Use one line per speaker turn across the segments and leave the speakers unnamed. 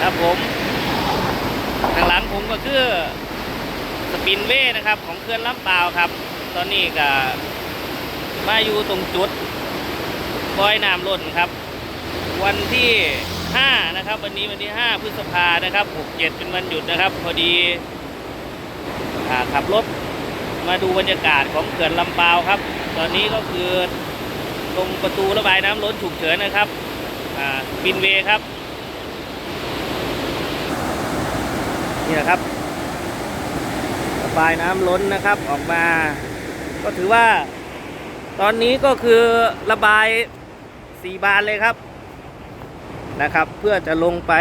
ครับผมข้างหลังผมก็คือสปินเว่นะครับ ของเคลื่อนลำเปล่าวครับ ตอนนี้ก็มาอยู่ตรงจุดปล่อยน้ำล้นครับ วันที่5นะครับ วันนี้วันที่ 5 พฤษภานะครับ67เป็นวันหยุดนะครับ พอดีอขับรถมาดูบรรยากาศของเขื่อนลำปาวครับ ตอนนี้ก็คือตรงประตูระบายน้ำล้นฉุกเฉินนะครับบินเวย์ครับ นี่แหละครับระบายน้ำล้นนะครับออกมา ก็ถือว่า ตอนนี้ก็คือระบายสี่บานเลยครับนะครับ เพื่อจะลงไป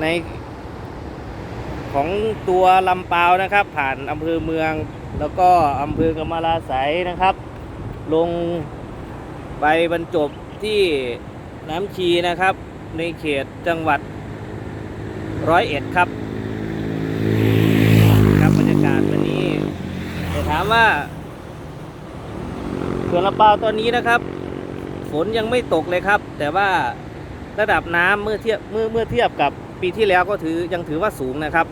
ในของตัวลำปาวนะครับ ผ่านอำเภอเมืองแล้วก็อำเภอกำมะลาไสนะครับ ลงไปบรรจบที่น้ำชีนะครับ ในเขตจังหวัด ร้อยเอ็ดครับครับบรรยากาศวันนี้แต่ถามว่าเขื่อนลำปาตอนนี้นะครับ ฝนยังไม่ตกเลยครับ แต่ว่าระดับน้ำเมื่อเทียบเมื่อเมื่อเทียบกับปีที่แล้วก็ถือยังถือว่าสูงนะครับ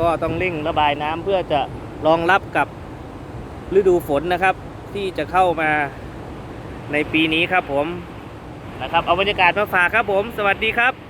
ก็ต้องเร่งระบายน้ำเพื่อจะรองรับกับฤดูฝนนะครับ ที่จะเข้ามาในปีนี้ครับผมนะครับเอาบรรยากาศมาฝากครับผม สวัสดีครับ